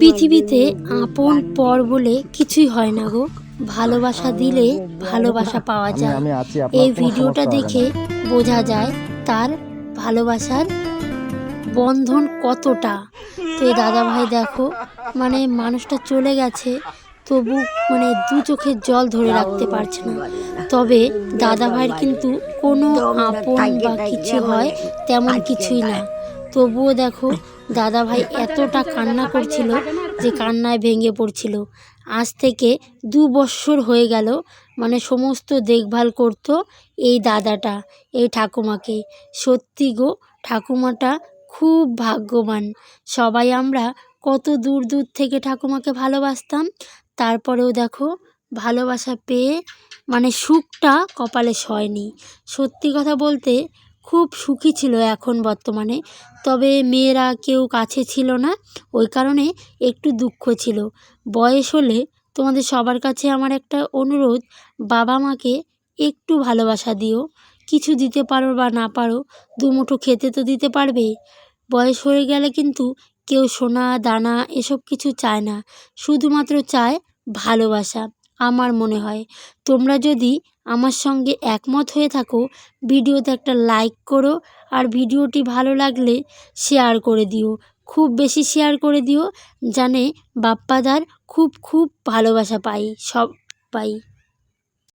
পৃথিবীতে আপন পর বলে কিছুই হয় না গো। ভালোবাসা দিলে ভালোবাসা পাওয়া যায়। এই ভিডিওটা। দেখে বোঝা যায় তার ভালোবাসার বন্ধন কতটা। তো এই দাদা ভাই দেখো মানে মানুষটা চলে গেছে তবু মানে দু চোখের জল ধরে রাখতে পারছে না। তবে দাদা ভাইয়ের কিন্তু কোনো আপন বা কিছু হয় তেমন কিছুই না। তবুও দেখো দাদা ভাই এতটা কান্না করছিল যে কান্নায় ভেঙে পড়ছিল। আজ থেকে দু বৎসর হয়ে গেল মানে সমস্ত দেখভাল করতো এই দাদাটা, এই ঠাকুমাকে। সত্যি গো, ঠাকুমাটা খুব ভাগ্যবান। সবাই আমরা কত দূর দূর থেকে ঠাকুমাকে ভালোবাসতাম, তারপরেও দেখো, ভালোবাসা পেয়ে মানে সুখটা কপালে সয়নি। সত্যি কথা বলতে খুব সুখী ছিল এখন বর্তমানে। তবে মেয়েরা কেউ কাছে ছিল না, ওই কারণে একটু দুঃখ ছিল। বয়স হলে তোমাদের সবার কাছে আমার একটা অনুরোধ, বাবা মাকে একটু ভালোবাসা দিও। কিছু দিতে পারো বা না পারো, দুমুঠো খেতে তো দিতে পারবে। বয়স হয়ে গেলে কিন্তু কেউ সোনা, দানা এসব কিছু চায় না। শুধুমাত্র চায় ভালোবাসা। আমার মনে হয়। তোমরা যদি আমার সঙ্গে একমত হয়ে থাকো, ভিডিওতে একটা লাইক করো আর ভিডিওটি ভালো লাগলে শেয়ার করে দিও। খুব বেশি শেয়ার করে দিও, জানে বাপ্পাদার খুব খুব ভালোবাসা পাই সব পাই।